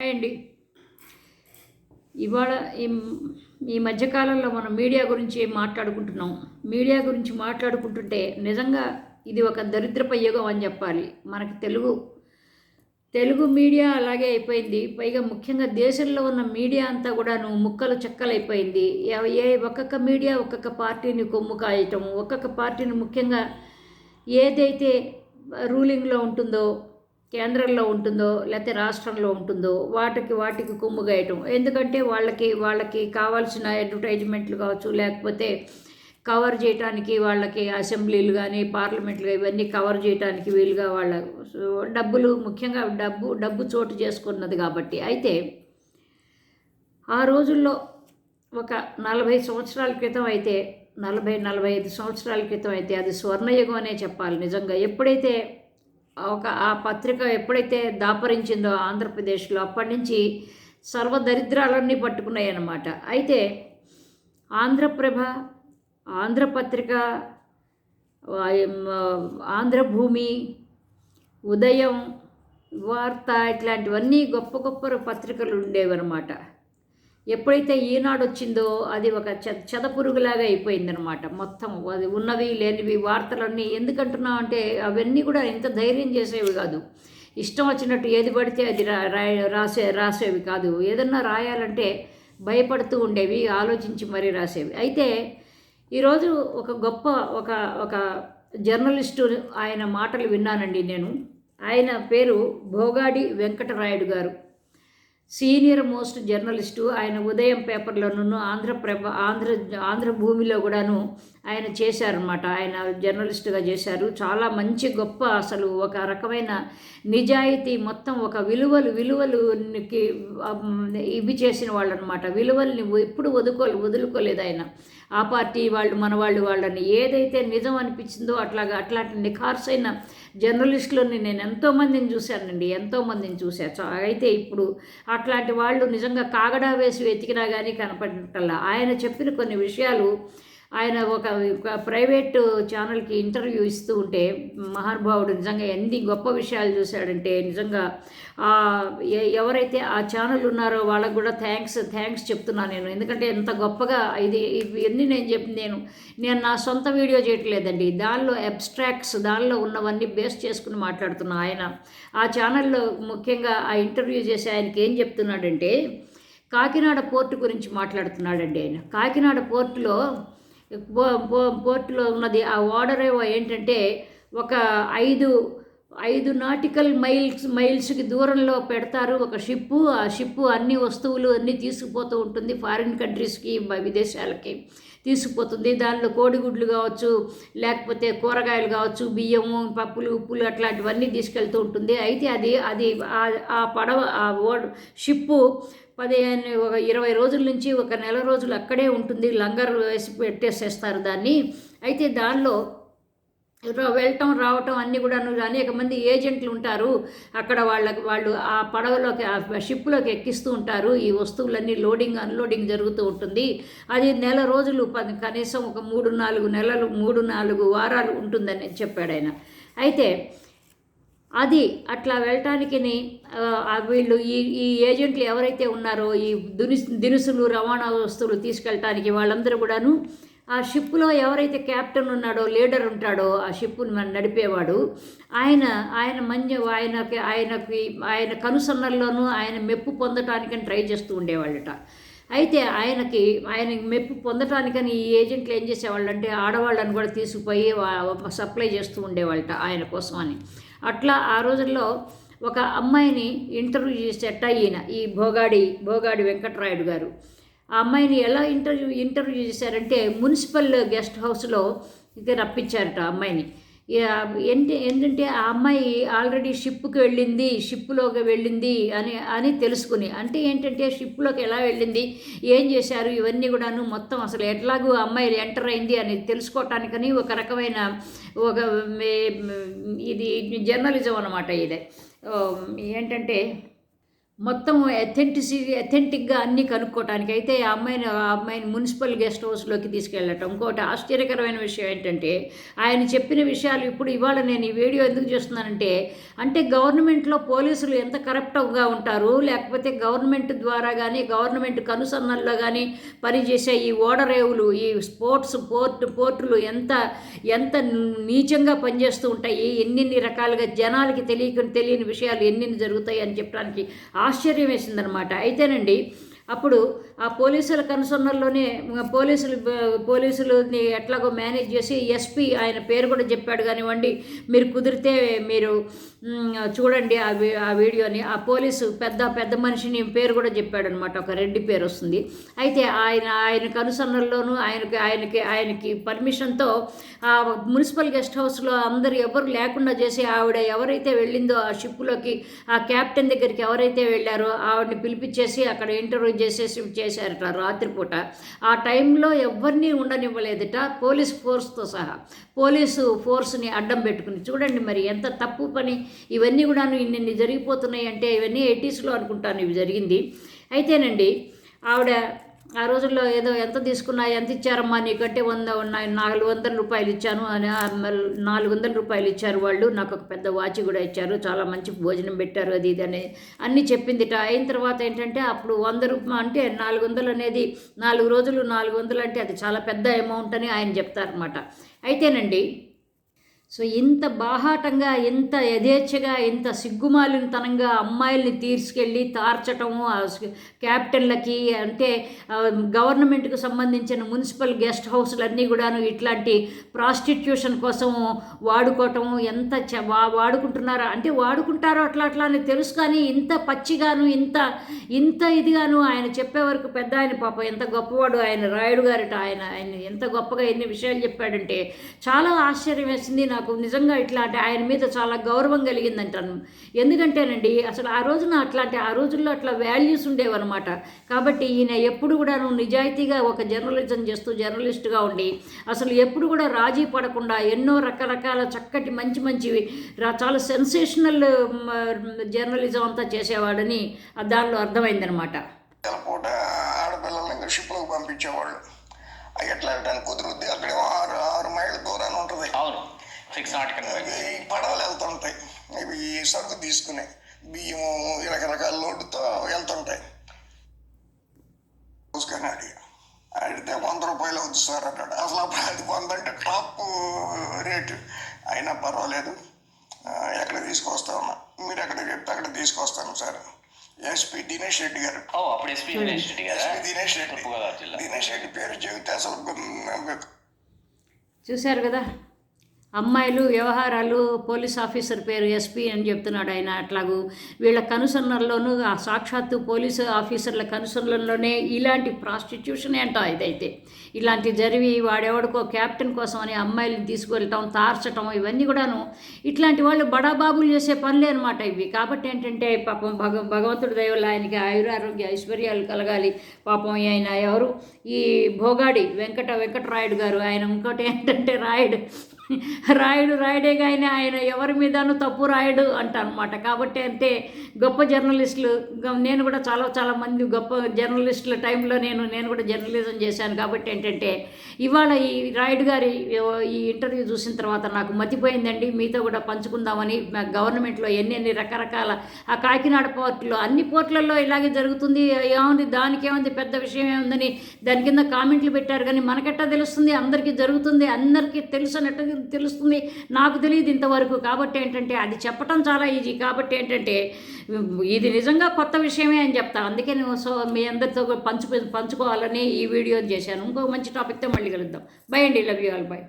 Hi అండి. ఇవాళ ఈ ఈ మధ్యకాలంలో మనం మీడియా గురించి మాట్లాడుకుంటున్నాం. మీడియా గురించి మాట్లాడుకుంటుంటే నిజంగా ఇది ఒక దరిద్రప యుగం అని చెప్పాలి. మనకి తెలుగు తెలుగు మీడియా అలాగే అయిపోయింది. పైగా ముఖ్యంగా దేశంలో ఉన్న మీడియా అంతా కూడాను ముక్కలు చెక్కలైపోయింది. ఏ ఒక్కొక్క మీడియా ఒక్కొక్క పార్టీని కొమ్ము కాయటం ఒక్కొక్క పార్టీని ముఖ్యంగా ఏదైతే రూలింగ్లో ఉంటుందో కేంద్రంలో ఉంటుందో లేకపోతే రాష్ట్రంలో ఉంటుందో వాటికి వాటికి కుమ్ముగాయటం. ఎందుకంటే వాళ్ళకి వాళ్ళకి కావాల్సిన అడ్వర్టైజ్మెంట్లు కావచ్చు లేకపోతే కవర్ చేయటానికి వాళ్ళకి అసెంబ్లీలు కానీ పార్లమెంట్లు ఇవన్నీ కవర్ చేయటానికి వీలుగా వాళ్ళ డబ్బులు ముఖ్యంగా డబ్బు డబ్బు చోటు చేసుకున్నది కాబట్టి. అయితే ఆ రోజుల్లో ఒక నలభై సంవత్సరాల క్రితం అయితే నలభై నలభై ఐదు సంవత్సరాల క్రితం అయితే అది స్వర్ణయుగం అనే చెప్పాలి నిజంగా. ఎప్పుడైతే ఒక ఆ పత్రిక ఎప్పుడైతే దాపరించిందో ఆంధ్రప్రదేశ్లో అప్పటి నుంచి సర్వదరిద్రాలన్నీ పట్టుకున్నాయి అన్నమాట అయితే ఆంధ్రప్రభ ఆంధ్రపత్రిక ఆంధ్రభూమి ఉదయం వార్త ఇట్లాంటివన్నీ గొప్ప గొప్ప పత్రికలు ఉండేవన్నమాట. ఎప్పుడైతే ఈనాడు వచ్చిందో అది ఒక చెద పురుగులాగా అయిపోయిందనమాట మొత్తం అది ఉన్నవి లేనివి వార్తలన్నీ ఎందుకంటున్నా అంటే అవన్నీ కూడా ఇంత ధైర్యం చేసేవి కాదు. ఇష్టం వచ్చినట్టు ఏది పడితే అది రాయ- రాసే రాసేవి కాదు. ఏదన్నా రాయాలంటే భయపడుతూ ఉండేవి ఆలోచించి మరీ రాసేవి. అయితే ఈరోజు ఒక గొప్ప ఒక ఒక జర్నలిస్టు ఆయన మాటలు విన్నానండి నేను. ఆయన పేరు భోగాడి వెంకటరాయుడు గారు. సీనియర్ మోస్ట్ జర్నలిస్టు ఆయన ఉదయం పేపర్లోనూ ఆంధ్రప్రభ ఆంధ్ర ఆంధ్రభూమిలో కూడాను ఆయన చేశారనమాట ఆయన జర్నలిస్టుగా చేశారు. చాలా మంచి గొప్ప అసలు ఒక రకమైన నిజాయితీ మొత్తం ఒక విలువలు విలువలుకి ఇవి చేసిన వాళ్ళు అనమాట విలువల్ని ఎప్పుడు వదుకో వదులుకోలేదు ఆయన. ఆ పార్టీ వాళ్ళు మన వాళ్ళు వాళ్ళని ఏదైతే నిజం అనిపించిందో అట్లాగా అట్లాంటి నిఖార్సైన జర్నలిస్టులని నేను ఎంతోమందిని చూశానండి. ఎంతోమందిని చూశాను అయితే ఇప్పుడు అట్లాంటి వాళ్ళు నిజంగా కాగడా వేసి వెతికినా కానీ కనపడటల్లా ఆయన చెప్పిన కొన్ని విషయాలు ఆయన ఒక ప్రైవేటు ప్రైవేట్ ఛానల్కి ఇంటర్వ్యూ ఇస్తూ ఉంటే మహానుభావుడు నిజంగా ఎన్ని గొప్ప విషయాలు చూశాడంటే నిజంగా ఎవరైతే ఆ ఛానల్ ఉన్నారో వాళ్ళకు కూడా థ్యాంక్స్ థ్యాంక్స్ చెప్తున్నాను నేను. ఎందుకంటే ఎంత గొప్పగా ఇది ఇవన్నీ నేను చెప్పి నేను నేను నా సొంత వీడియో చేయట్లేదండి. దానిలో అబ్స్ట్రాక్ట్స్ దానిలో ఉన్నవన్నీ బేస్ చేసుకుని మాట్లాడుతున్నా ఆయన. ఆ ఛానల్లో ముఖ్యంగా ఆ ఇంటర్వ్యూ చేసి ఆయనకి ఏం చెప్తున్నాడంటే కాకినాడ పోర్టు గురించి మాట్లాడుతున్నాడండి ఆయన. కాకినాడ పోర్టులో బో బో పోర్టులో ఉన్నది. ఆ ఓడర్ ఏంటంటే ఒక ఐదు ఐదు నాటికల్ మైల్స్ మైల్స్కి దూరంలో పెడతారు ఒక షిప్పు ఆ షిప్పు అన్ని వస్తువులు అన్నీ తీసుకుపోతూ ఉంటుంది ఫారిన్ కంట్రీస్కి విదేశాలకి. తీసుకుపోతుంది. దానిలో కోడిగుడ్లు కావచ్చు లేకపోతే కూరగాయలు కావచ్చు బియ్యము పప్పులు ఉప్పులు అట్లాంటివన్నీ తీసుకెళ్తూ ఉంటుంది. అయితే అది అది ఆ- పడవ ఆ ఓడ్ షిప్పు పదిహేను ఒక ఇరవై రోజుల నుంచి ఒక నెల రోజులు అక్కడే ఉంటుంది. లంగర్ వేసి పెట్టేసేస్తారు దాన్ని. అయితే దానిలో వెళ్ళటం రావటం అన్నీ కూడాను అనేక మంది ఏజెంట్లు ఉంటారు. అక్కడ వాళ్ళకి వాళ్ళు ఆ పడవలోకి ఆ షిప్లోకి ఎక్కిస్తూ ఉంటారు. ఈ వస్తువులన్నీ లోడింగ్ అన్లోడింగ్ జరుగుతూ ఉంటుంది. అది నెల రోజులు పది కనీసం ఒక మూడు నాలుగు నెలలు మూడు నాలుగు వారాలు ఉంటుందని చెప్పాడు ఆయన. అయితే అది అట్లా వెళ్ళటానికి వీళ్ళు ఈ ఈ ఏజెంట్లు ఎవరైతే ఉన్నారో ఈ దుని దినుసులు రవాణా వస్తువులు తీసుకెళ్ళటానికి వాళ్ళందరూ కూడాను ఆ షిప్లో ఎవరైతే కెప్టెన్ ఉన్నాడో లీడర్ ఉంటాడో ఆ షిప్ని మన నడిపేవాడు. ఆయన ఆయన మంచి ఆయనకి ఆయనకి ఆయన కనుసన్నల్లోనూ ఆయన మెప్పు పొందటానికని ట్రై చేస్తూ ఉండేవాళ్ళట. అయితే ఆయనకి ఆయన మెప్పు పొందటానికని ఈ ఏజెంట్లు ఏం చేసేవాళ్ళు అంటే ఆడవాళ్ళని కూడా తీసుకుపోయి సప్లై చేస్తూ ఉండేవాళ్ళట ఆయన కోసం అని. అట్లా ఆ రోజుల్లో ఒక అమ్మాయిని ఇంటర్వ్యూ చేసేట ఈయన ఈ భోగాడి భోగాడి వెంకటరాయుడు గారు. ఆ అమ్మాయిని ఎలా ఇంటర్వ్యూ ఇంటర్వ్యూ చేశారంటే మున్సిపల్ గెస్ట్ హౌస్లో ఇక రప్పించారట ఆ అమ్మాయిని. ఏంటి ఏంటంటే ఆ అమ్మాయి ఆల్రెడీ షిప్కి వెళ్ళింది షిప్లోకి వెళ్ళింది అని అని తెలుసుకుని అంటే ఏంటంటే షిప్లోకి ఎలా వెళ్ళింది ఏం చేశారు ఇవన్నీ కూడాను మొత్తం అసలు ఎట్లాగూ ఆ అమ్మాయి ఎంటర్ అయింది అని తెలుసుకోవటానికని ఒక రకమైన ఒక ఇది జర్నలిజం అనమాట ఇదే. ఏంటంటే మొత్తం అథెంటిసిటీ అథెంటిక్గా అన్నీ కనుక్కోవటానికి అయితే ఆ అమ్మాయిని ఆ అమ్మాయిని మున్సిపల్ గెస్ట్ హౌస్లోకి తీసుకెళ్ళటం. ఇంకోటి ఆశ్చర్యకరమైన విషయం ఏంటంటే ఆయన చెప్పిన విషయాలు ఇప్పుడు ఇవాళ నేను ఈ వీడియో ఎందుకు చేస్తున్నానంటే అంటే గవర్నమెంట్లో పోలీసులు ఎంత కరప్ట్గా ఉంటారు లేకపోతే గవర్నమెంట్ ద్వారా కానీ గవర్నమెంట్ కనుసన్నల్లో కానీ పనిచేసే ఈ ఓడరేవులు ఈ స్పోర్ట్స్ పోర్ట్ పోర్టులు ఎంత ఎంత నీచంగా పనిచేస్తూ ఉంటాయి ఎన్నెన్ని రకాలుగా జనాలకి తెలియక తెలియని విషయాలు ఎన్నెన్ని జరుగుతాయి అని చెప్పడానికి ఆశ్చర్యం వేసిందనమాట అయితేనండి అప్పుడు ఆ పోలీసుల కనుసన్నల్లోనే పోలీసులు పోలీసులని ఎట్లాగో మేనేజ్ చేసి ఎస్పీ ఆయన పేరు కూడా చెప్పాడు కానివ్వండి మీరు కుదిరితే మీరు చూడండి ఆ వీ ఆ వీడియోని. ఆ పోలీసు పెద్ద పెద్ద మనిషిని పేరు కూడా చెప్పాడు అనమాట ఒక రెడ్డి పేరు వస్తుంది. అయితే ఆయన ఆయన కనుసన్నల్లోనూ ఆయనకి ఆయనకి ఆయనకి పర్మిషన్తో ఆ మున్సిపల్ గెస్ట్ హౌస్లో అందరు ఎవరు లేకుండా చేసి ఆవిడ ఎవరైతే వెళ్ళిందో ఆ షిప్లోకి ఆ క్యాప్టెన్ దగ్గరికి ఎవరైతే వెళ్ళారో ఆవిడని పిలిపించేసి అక్కడ ఇంటర్వ్యూ చేసేసి చేశారట రాత్రిపూట. ఆ టైంలో ఎవరిని ఉండనివ్వలేదట పోలీస్ ఫోర్స్తో సహా. పోలీసు ఫోర్స్ని అడ్డం పెట్టుకుని చూడండి మరి ఎంత తప్పు పని ఇవన్నీ కూడా ఇన్ని జరిగిపోతున్నాయి అంటే ఇవన్నీ ఎయిటీస్లో అనుకుంటాను ఇవి జరిగింది. అయితేనండి ఆవిడ ఆ రోజుల్లో ఏదో ఎంత తీసుకున్నా ఎంత ఇచ్చారమ్మా నీకంటే వంద ఉన్నాయి నాలుగు వందల రూపాయలు ఇచ్చాను అని నాలుగు వందల రూపాయలు ఇచ్చారు వాళ్ళు నాకు ఒక పెద్ద వాచ్ కూడా ఇచ్చారు చాలా మంచి భోజనం పెట్టారు అది ఇది అని అన్నీ చెప్పిందిట. అయిన తర్వాత ఏంటంటే అప్పుడు వంద రూపాయ అంటే నాలుగు వందలు అనేది నాలుగు రోజులు నాలుగు వందలు అంటే అది చాలా పెద్ద అమౌంట్ అని ఆయన చెప్తారనమాట అయితేనండి సో ఇంత బాహాటంగా ఇంత యథేచ్ఛగా ఇంత సిగ్గుమాలినతనంగా అమ్మాయిల్ని తీసుకెళ్ళి తార్చటము ఆ క్యాప్టెన్లకి అంటే గవర్నమెంట్కు గవర్నమెంట్కి సంబంధించిన మున్సిపల్ గెస్ట్ హౌస్లన్నీ కూడాను ఇట్లాంటి ప్రాస్టిట్యూషన్ కోసం వాడుకోవటము ఎంత చ- వాడుకుంటున్నారా? అంటే వాడుకుంటారో అట్లా అట్లా అని తెలుసు కానీ ఇంత పచ్చిగాను ఇంత ఇంత ఇదిగాను ఆయన చెప్పే వరకు పెద్ద ఆయన పాపం ఎంత గొప్పవాడు ఆయన రాయుడు గారిట ఆయన ఆయన ఎంత గొప్పగా ఎన్ని విషయాలు చెప్పాడంటే చాలా ఆశ్చర్యం వేసింది నాకు నిజంగా ఇట్లాంటి ఆయన మీద చాలా గౌరవం కలిగిందంటాను. ఎందుకంటేనండి అసలు ఆ రోజున అట్లాంటి ఆ రోజుల్లో అట్లా వాల్యూస్ ఉండేవన్నమాట. కాబట్టి ఈయన ఎప్పుడు కూడాను నిజాయితీగా ఒక జర్నలిజం చేస్తూ జర్నలిస్ట్గా ఉండి అసలు ఎప్పుడు కూడా రాజీ పడకుండా ఎన్నో రకరకాల చక్కటి మంచి మంచివి చాలా సెన్సేషనల్ జర్నలిజం అంతా చేసేవాడని దానిలో అర్థమైందనమాట ఆడపిల్లల్ని షిప్లోకి పంపించేవాళ్ళు. అవి ఎట్లా వెళ్ళడానికి కుదురుద్ది అక్కడేమో ఆరు ఆరు మైళ్ళ దూరాన్ని ఉంటుంది. అవును. సిక్స్ నాటికల్ ఈ పడవలు వెళ్తుంటాయి ఇవి సరుకు తీసుకుని బియ్యము రకరకాల లోడ్తో వెళ్తుంటాయి చూసుకొని అడిగి అడిగితే వంద రూపాయలు అవుతుంది సార్ అన్నాడు అసలు అప్పుడు అది వంద అంటే టాప్ రేటు అయినా పర్వాలేదు. ఎక్కడ తీసుకొస్తామన్నా మీరు ఎక్కడ చెప్తే అక్కడ తీసుకొస్తాను సార్. ఎస్పీ దినేష్ రెడ్డి గారు. ఓ అప్పుడు ఎస్పీ దినేష్ రెడ్డి ఎస్పీ దినేష్ రెడ్డి. దినేష్ రెడ్డి పేరు చెబితే అసలు చూశారు కదా? అమ్మాయిలు వ్యవహారాలు పోలీస్ ఆఫీసర్ పేరు ఎస్పీ అని చెప్తున్నాడు ఆయన. అట్లాగూ వీళ్ళ కనుసన్నల్లోనూ ఆ సాక్షాత్తు పోలీసు ఆఫీసర్ల కనుసన్నల్లోనే ఇలాంటి ప్రాస్టిట్యూషన్ అంట ఇదైతే. ఇలాంటి జరిగి వాడెవడికో క్యాప్టెన్ కోసం అని అమ్మాయిలను తీసుకువెళ్ళటం తార్చటం ఇవన్నీ కూడాను ఇట్లాంటి వాళ్ళు బడాబాబులు చేసే పనులే అనమాట ఇవి. కాబట్టి ఏంటంటే పాపం భగ భగవంతుడి దయవల్ల ఆయనకి ఆయురారోగ్య ఐశ్వర్యాలు కలగాలి. పాపం ఆయన ఎవరు? ఈ భోగాడి వెంకట వెంకటరాయుడు గారు. ఆయన ఇంకోటి ఏంటంటే రాయుడు. రాయుడు రాయుడే ఆయన ఆయన ఎవరి మీదను తప్పు రాయుడు అంట అనమాట కాబట్టి అంటే గొప్ప జర్నలిస్టులు నేను కూడా చాలా చాలా మంది గొప్ప జర్నలిస్టుల టైంలో నేను నేను కూడా జర్నలిజం చేశాను. కాబట్టి ఏంటంటే ఇవాళ ఈ రాయుడు గారి ఈ ఇంటర్వ్యూ చూసిన తర్వాత నాకు మతిపోయిందండి. మీతో కూడా పంచుకుందామని గవర్నమెంట్లో ఎన్ని ఎన్ని రకరకాల ఆ కాకినాడ పోర్టులో అన్ని పోర్టులలో ఇలాగే జరుగుతుంది. ఏముంది? దానికి ఏముంది? పెద్ద విషయం ఏముందని దాని కింద కామెంట్లు పెట్టారు. కానీ మనకెట్టా తెలుస్తుంది? అందరికీ జరుగుతుంది. అందరికీ తెలుసు అన్నట్టు తెలుస్తుంది. నాకు తెలియదు ఇంతవరకు. కాబట్టి ఏంటంటే అది చెప్పటం చాలా ఈజీ. కాబట్టి ఏంటంటే ఇది నిజంగా కొత్త విషయమే అని చెప్తా. అందుకే నేను సో మీ అందరితో పంచు పంచుకోవాలని ఈ వీడియో చేశాను. ఇంకో మంచి టాపిక్తో మళ్ళీ కలుద్దాం. బై అండి. Love you all by